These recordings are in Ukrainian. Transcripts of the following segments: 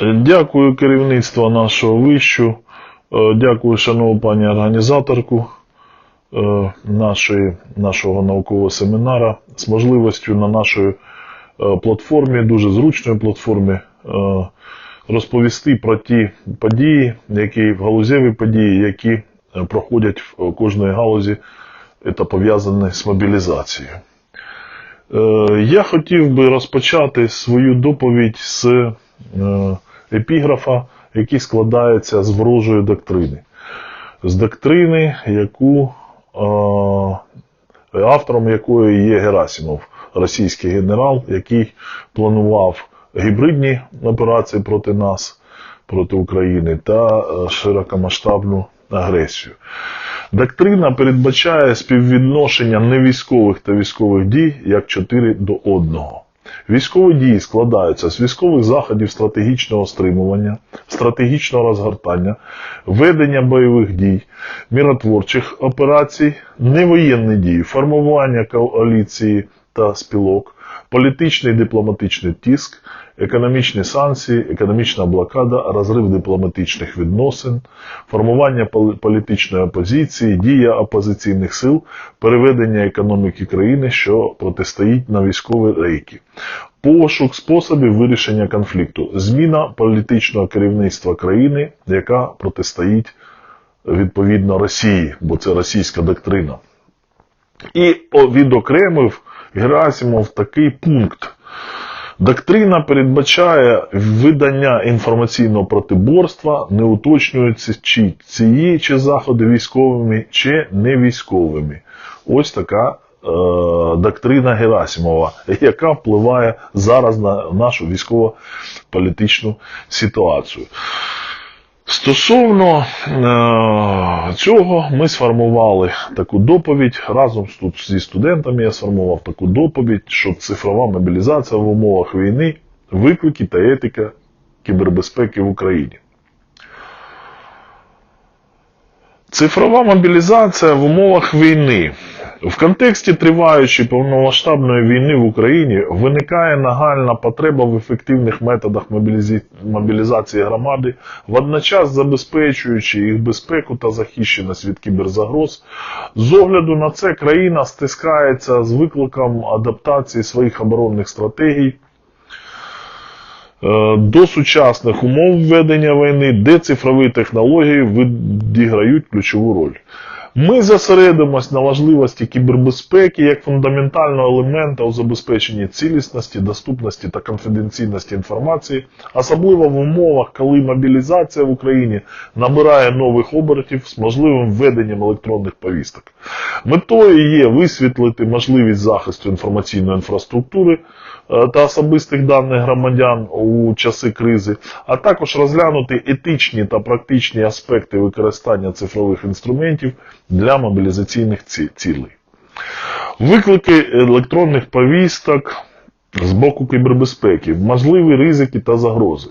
Дякую керівництву нашого вищу. Е, Дякую, шановну пані організаторку е, нашої, нашого наукового семінара з можливістю на нашій е, платформі, дуже зручної платформі, е, розповісти про ті події, які галузеві події, які е, проходять в кожної галузі, це пов'язане з мобілізацією. Е, Я хотів би розпочати свою доповідь з е, епіграфа, який складається з ворожої доктрини. З доктрини, яку е, автором якої є Герасимов, російський генерал, який планував гібридні операції проти нас, проти України та е, широкомасштабну агресію. Доктрина передбачає співвідношення невійськових та військових дій як 4 до 1. Військові дії складаються з військових заходів стратегічного стримування, стратегічного розгортання, ведення бойових дій, міротворчих операцій, невоєнні дії, формування коаліції та спілок, політичний дипломатичний тиск, економічні санкції, економічна блокада, розрив дипломатичних відносин, формування політичної опозиції, дія опозиційних сил, переведення економіки країни, що протистоїть на військові рейки. Пошук способів вирішення конфлікту, зміна політичного керівництва країни, яка протистоїть відповідно Росії, бо це російська доктрина. І відокремив Герасимов такий пункт. Доктрина передбачає видання інформаційного протиборства, не уточнюється, чи ці чи заходи військовими, чи не військовими. Ось така е, доктрина Герасимова, яка впливає зараз на нашу військово-політичну ситуацію. Стосовно е, цього, ми сформували таку доповідь разом тут зі студентами. Я сформував таку доповідь, що цифрова мобілізація в умовах війни, виклики та етика кібербезпеки в Україні. Цифрова мобілізація в умовах війни. В контексті триваючої повномасштабної війни в Україні виникає нагальна потреба в ефективних методах мобілізації громади, водночас забезпечуючи їх безпеку та захищеність від кіберзагроз. З огляду на це країна стискається з викликом адаптації своїх оборонних стратегій е, до сучасних умов ведення війни, де цифрові технології відіграють ключову роль. Ми зосередимось на важливості кібербезпеки як фундаментального елемента у забезпеченні цілісності, доступності та конфіденційності інформації, особливо в умовах, коли мобілізація в Україні набирає нових обертів з можливим введенням електронних повісток. Метою є висвітлити можливість захисту інформаційної інфраструктури е, та особистих даних громадян у часи кризи, а також розглянути етичні та практичні аспекти використання цифрових інструментів для мобілізаційних цілей. Виклики електронних повісток з боку кібербезпеки, можливі ризики та загрози.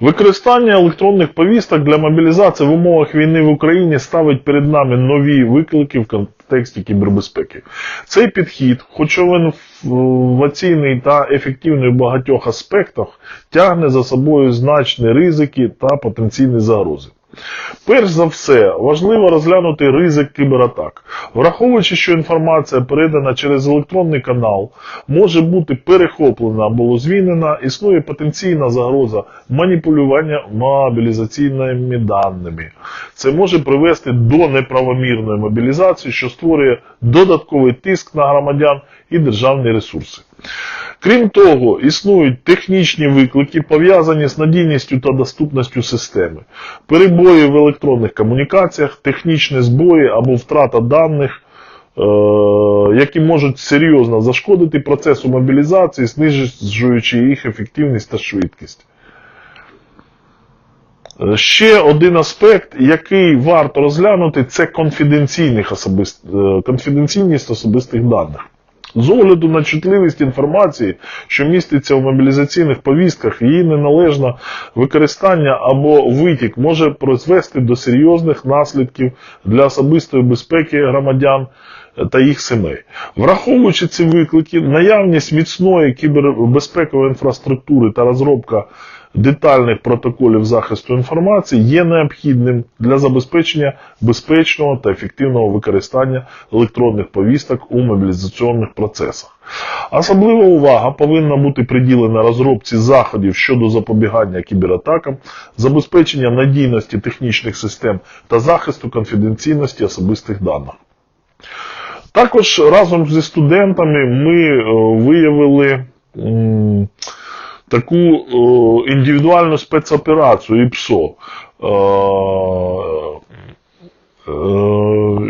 Використання електронних повісток для мобілізації в умовах війни в Україні ставить перед нами нові виклики в контексті кібербезпеки. Цей підхід, хоч він інноваційний та ефективний в багатьох аспектах, тягне за собою значні ризики та потенційні загрози. Перш за все, важливо розглянути ризик кібератак. Враховуючи, що інформація передана через електронний канал може бути перехоплена або змінена, існує потенційна загроза маніпулювання мобілізаційними даними. Це може привести до неправомірної мобілізації, що створює додатковий тиск на громадян і державні ресурси. Крім того, існують технічні виклики, пов'язані з надійністю та доступністю системи, перебої в електронних комунікаціях, технічні збої або втрата даних, е, які можуть серйозно зашкодити процесу мобілізації, знижуючи їх ефективність та швидкість. Е, Ще один аспект, який варто розглянути, це е, конфіденційність особистих даних. З огляду на чутливість інформації, що міститься в мобілізаційних повістках, її неналежне використання або витік може призвести до серйозних наслідків для особистої безпеки громадян, та їх сімей. Враховуючи ці виклики, наявність міцної кібербезпекової інфраструктури та розробка детальних протоколів захисту інформації є необхідним для забезпечення безпечного та ефективного використання електронних повісток у мобілізаційних процесах. Особлива увага повинна бути приділена розробці заходів щодо запобігання кібератакам, забезпечення надійності технічних систем та захисту конфіденційності особистих даних. Також разом зі студентами ми е, виявили таку е, індивідуальну спецоперацію ІПСО. Е,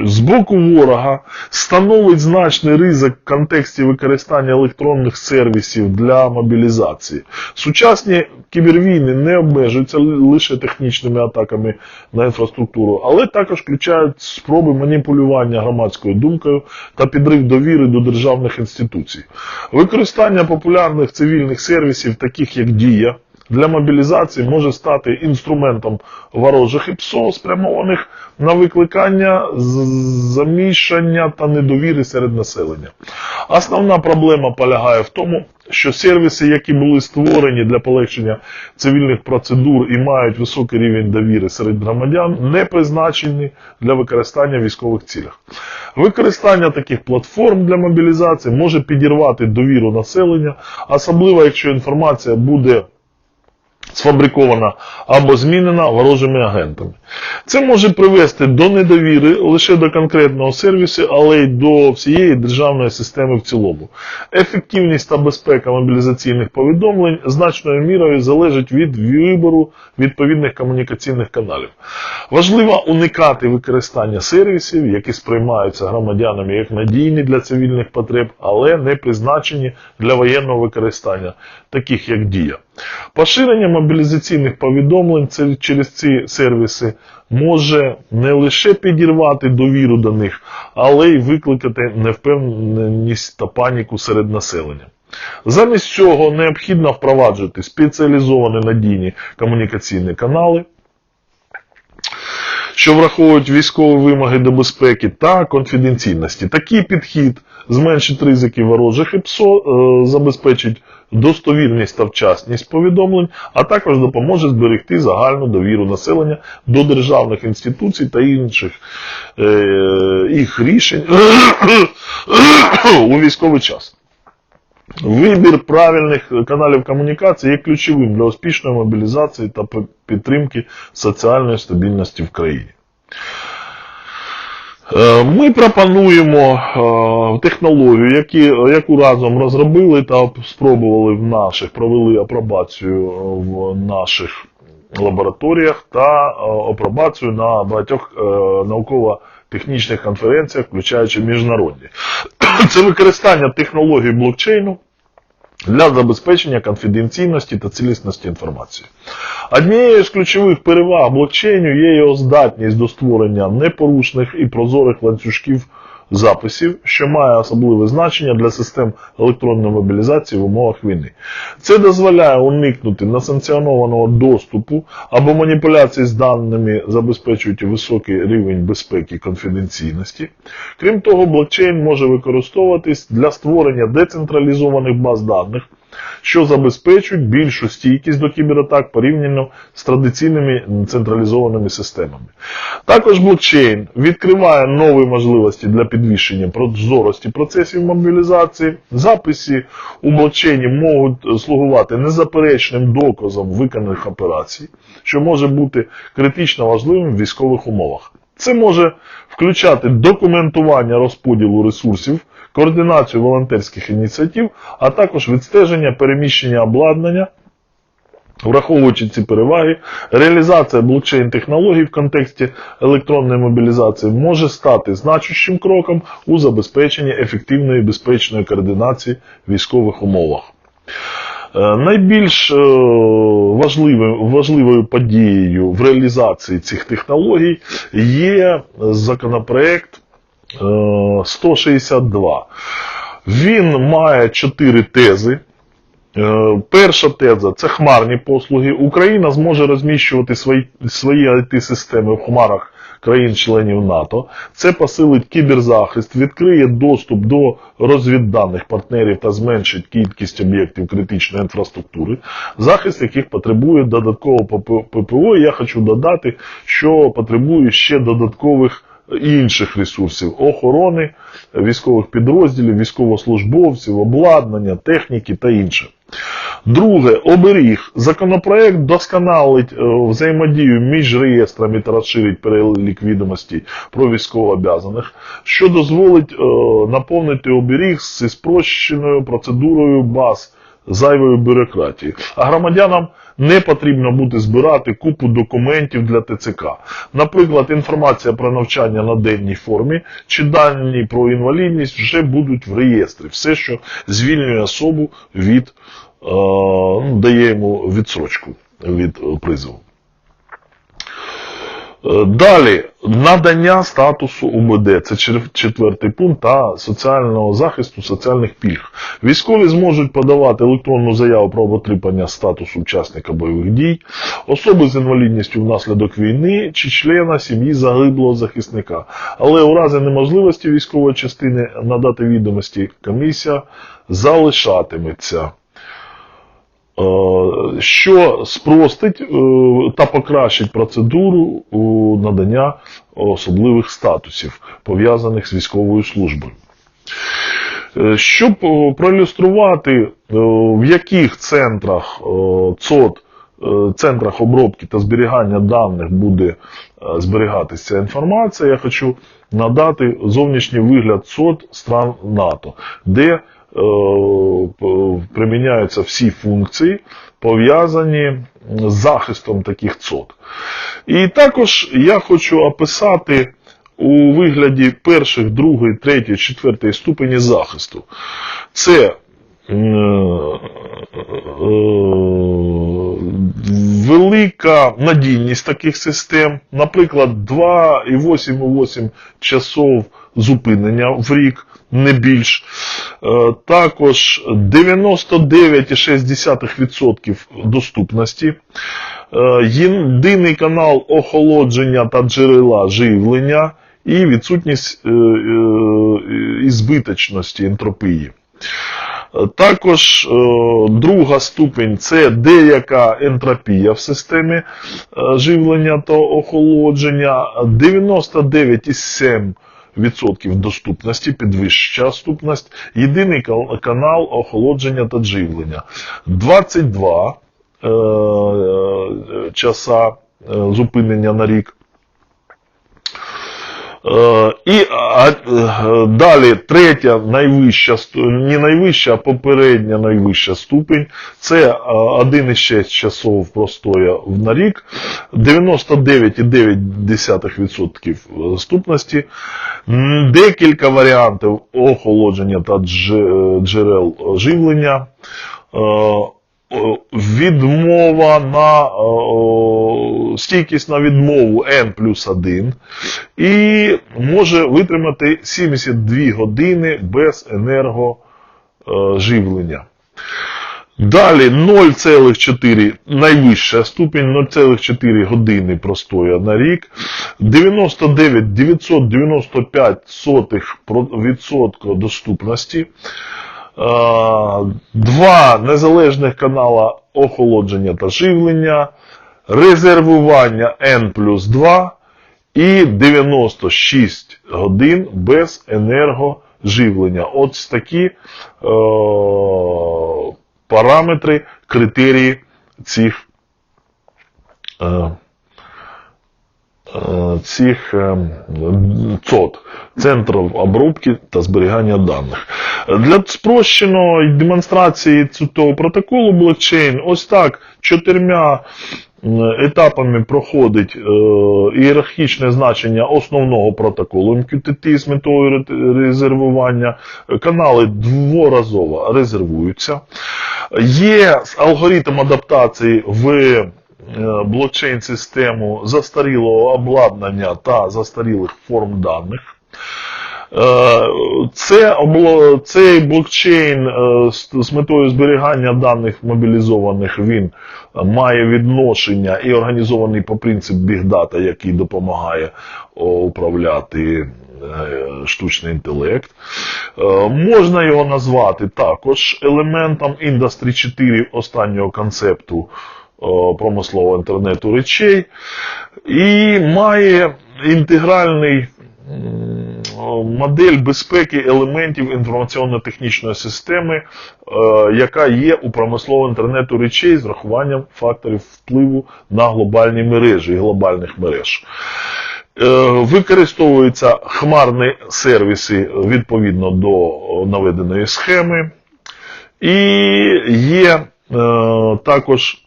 з боку ворога становить значний ризик в контексті використання електронних сервісів для мобілізації. Сучасні кібервійни не обмежуються лише технічними атаками на інфраструктуру, але також включають спроби маніпулювання громадською думкою та підрив довіри до державних інституцій. Використання популярних цивільних сервісів, таких як Дія, для мобілізації може стати інструментом ворожих ІПСО, спрямованих на викликання замішання та недовіри серед населення. Основна проблема полягає в тому, що сервіси, які були створені для полегшення цивільних процедур і мають високий рівень довіри серед громадян, не призначені для використання в військових цілях. Використання таких платформ для мобілізації може підірвати довіру населення, особливо якщо інформація буде сфабрикована або змінена ворожими агентами. Це може привести до недовіри лише до конкретного сервісу, але й до всієї державної системи в цілому. Ефективність та безпека мобілізаційних повідомлень значною мірою залежить від вибору відповідних комунікаційних каналів. Важливо уникати використання сервісів, які сприймаються громадянами як надійні для цивільних потреб, але не призначені для воєнного використання, таких як Дія. Поширення мобілізаційних повідомлень через ці сервіси може не лише підірвати довіру до них, але й викликати невпевненість та паніку серед населення. Замість цього необхідно впроваджувати спеціалізовані надійні комунікаційні канали, що враховують військові вимоги до безпеки та конфіденційності. Такий підхід зменшить ризики ворожих ІПСО, е, забезпечить достовірність та вчасність повідомлень, а також допоможе зберегти загальну довіру населення до державних інституцій та інших е, їх рішень у військовий час. Вибір правильних каналів комунікації є ключовим для успішної мобілізації та підтримки соціальної стабільності в країні. Е, Ми пропонуємо е, технологію, яку разом розробили та спробували в наших, провели апробацію в наших лабораторіях та е, апробацію на багатьох е, науково-технічних конференціях, включаючи міжнародні. Це використання технологій блокчейну для забезпечення конфіденційності та цілісності інформації. Однією з ключових переваг блокчейну є його здатність до створення непорушних і прозорих ланцюжків записів, що має особливе значення для систем електронної мобілізації в умовах війни. Це дозволяє уникнути несанкціонованого доступу або маніпуляцій з даними, забезпечують високий рівень безпеки і конфіденційності. Крім того, блокчейн може використовуватись для створення децентралізованих баз даних, що забезпечують більшу стійкість до кібератак порівняно з традиційними централізованими системами. Також блокчейн відкриває нові можливості для підвищення прозорості процесів мобілізації. Записи у блокчейні можуть слугувати незаперечним доказом виконаних операцій, що може бути критично важливим в військових умовах. Це може включати документування розподілу ресурсів, координацію волонтерських ініціатив, а також відстеження переміщення обладнання. Враховуючи ці переваги, реалізація блокчейн-технологій в контексті електронної мобілізації може стати значущим кроком у забезпеченні ефективної і безпечної координації в військових умовах. Е, Найбільш е, важливою, важливою подією в реалізації цих технологій є законопроект 162. Він має чотири тези. Е, Перша теза це хмарні послуги. Україна зможе розміщувати свої, свої IT-системи в хмарах країн-членів НАТО. Це посилить кіберзахист, відкриє доступ до розвідданих партнерів та зменшить кількість об'єктів критичної інфраструктури, захист яких потребує додаткового ППО. Я хочу додати, що потребує ще додаткових інших ресурсів охорони, військових підрозділів, військовослужбовців, обладнання, техніки та інше. Друге, оберіг. Законопроект досконалить е, взаємодію між реєстрами та розширить перелік відомостей про військовообязаних, що дозволить е, наповнити оберіг зі спрощеною процедурою баз зайвої бюрократії. А громадянам не потрібно буде збирати купу документів для ТЦК. Наприклад, інформація про навчання на денній формі чи дані про інвалідність вже будуть в реєстрі. Все, що звільнює особу від е, ну, дає йому відсрочку від е, призову. Далі надання статусу УБД, це четвертий пункт, та соціального захисту соціальних пільг. Військові зможуть подавати електронну заяву про отримання статусу учасника бойових дій, особи з інвалідністю внаслідок війни чи члена сім'ї загиблого захисника. Але у разі неможливості військової частини надати відомості комісія залишатиметься. Е, що спростить е, та покращить процедуру е, надання особливих статусів, пов'язаних з військовою службою. Щоб проілюструвати, в яких центрах ЦОД, центрах обробки та зберігання даних буде зберігатися ця інформація, я хочу надати зовнішній вигляд ЦОД стран НАТО, де приміняються всі функції, пов'язані з захистом таких ЦОД. І також я хочу описати у вигляді перших, другої, третьої, четвертої ступені захисту. Це е, е, велика надійність таких систем, наприклад, 2,8,8 часов зупинення в рік, не більш. Е, Також 99,6% доступності. Е, Єдиний канал охолодження та джерела живлення і відсутність е, е, збиточності ентропії. Також друга ступень це деяка ентропія в системі живлення та охолодження, 99,7% доступності, підвища доступність, єдиний канал охолодження та живлення, 22 е, е, часа е, зупинення на рік. Е, І а, е, далі третя найвища, не найвища, а попередня найвища ступень. Це е, 1,6 часов простоя на рік, 99,9% доступності, м, декілька варіантів охолодження та джерел живлення. Е, Відмова на о, стійкість на відмову N плюс 1 і може витримати 72 години без енергоживлення. Далі 0,4 найвища ступінь 0,4 години простоя на рік, 99 995 сотих про- відсотка доступності, Е, два незалежних канала охолодження та живлення, резервування N плюс 2 і 96 годин без енергоживлення. Ось такі е, параметри, критерії цих, е, е, цих е, ЦОД, центрів обробки та зберігання даних. Для спрощеної демонстрації цього протоколу блокчейн ось так чотирма етапами проходить е, ієрархічне значення основного протоколу MQTT з метою резервування. Канали дворазово резервуються. Є алгоритм адаптації в блокчейн-систему застарілого обладнання та застарілих форм даних. Е, Це, цей блокчейн е, з, метою зберігання даних мобілізованих він е, має відношення і організований по принципу бігдата, який допомагає управляти е, штучний інтелект. Е, Можна його назвати також елементом Industry 4 останнього концепту е, промислового інтернету речей і має інтегральний модель безпеки елементів інформаційно-технічної системи, е, яка є у промисловому інтернету речей з врахуванням факторів впливу на глобальні мережі і глобальних мереж. Е, Використовуються хмарні сервіси відповідно до наведеної схеми. І є е, також е,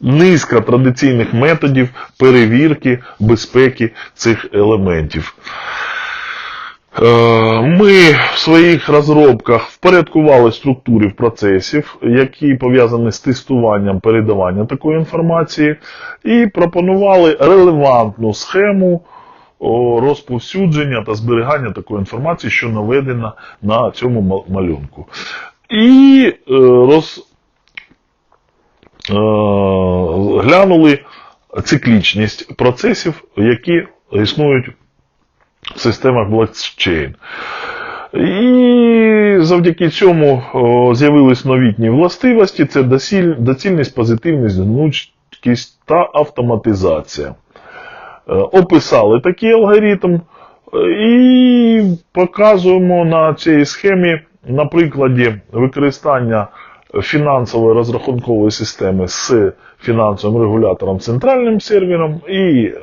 низка традиційних методів перевірки безпеки цих елементів. Е, Ми в своїх розробках впорядкували структури процесів, які пов'язані з тестуванням передавання такої інформації, і пропонували релевантну схему розповсюдження та зберігання такої інформації, що наведена на цьому малюнку. І е, роз, е, глянули циклічність процесів, які існують в системах блокчейн. І завдяки цьому з'явились новітні властивості: це доцільність, позитивність, гнучкість та автоматизація. Е, Описали такий алгоритм е, і показуємо на цій схемі на прикладі використання фінансової розрахункової системи з фінансовим регулятором центральним сервером і е,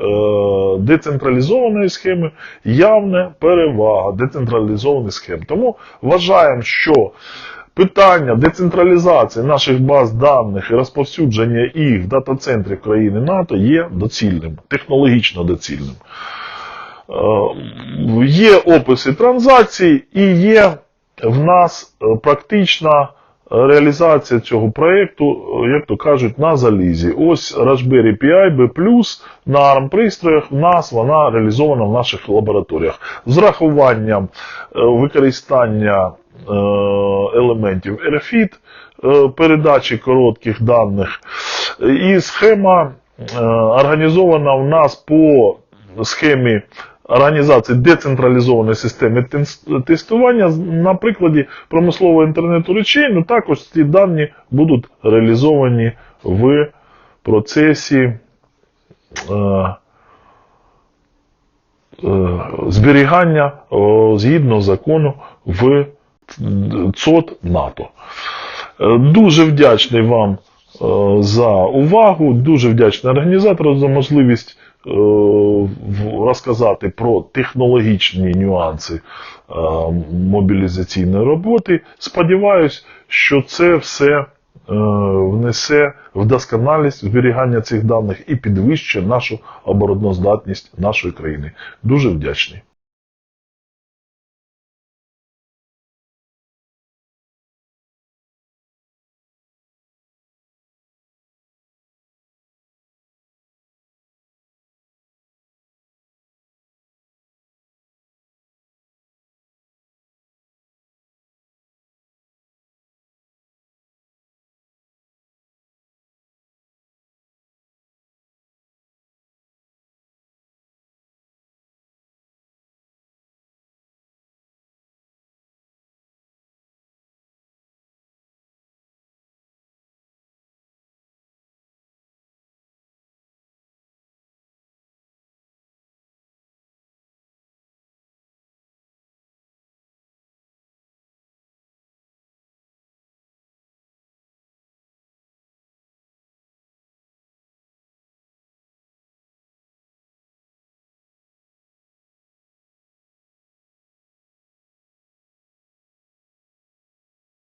децентралізованої схеми явна перевага децентралізованих схем. Тому вважаємо, що питання децентралізації наших баз даних і розповсюдження їх в дата-центрі країни НАТО є доцільним, технологічно доцільним. Е, Є описи транзакцій і є в нас е, практична реалізація цього проєкту, як то кажуть, на залізі. Ось Raspberry Pi B+, на ARM пристроях в нас вона реалізована в наших лабораторіях. З рахуванням е, використання е, елементів RFID, е, передачі коротких даних. І схема організована у нас по схемі організації децентралізованої системи тестування на прикладі промислового інтернету речей, ну також ці дані будуть реалізовані в процесі е, е, зберігання о, згідно закону в ЦОД НАТО. Е, Дуже вдячний вам е, за увагу, дуже вдячний організатору за можливість е, розказати про технологічні нюанси е, мобілізаційної роботи. Сподіваюсь, що це все е, внесе вдосконалість зберігання цих даних і підвищить нашу обороноздатність нашої країни. Дуже вдячний.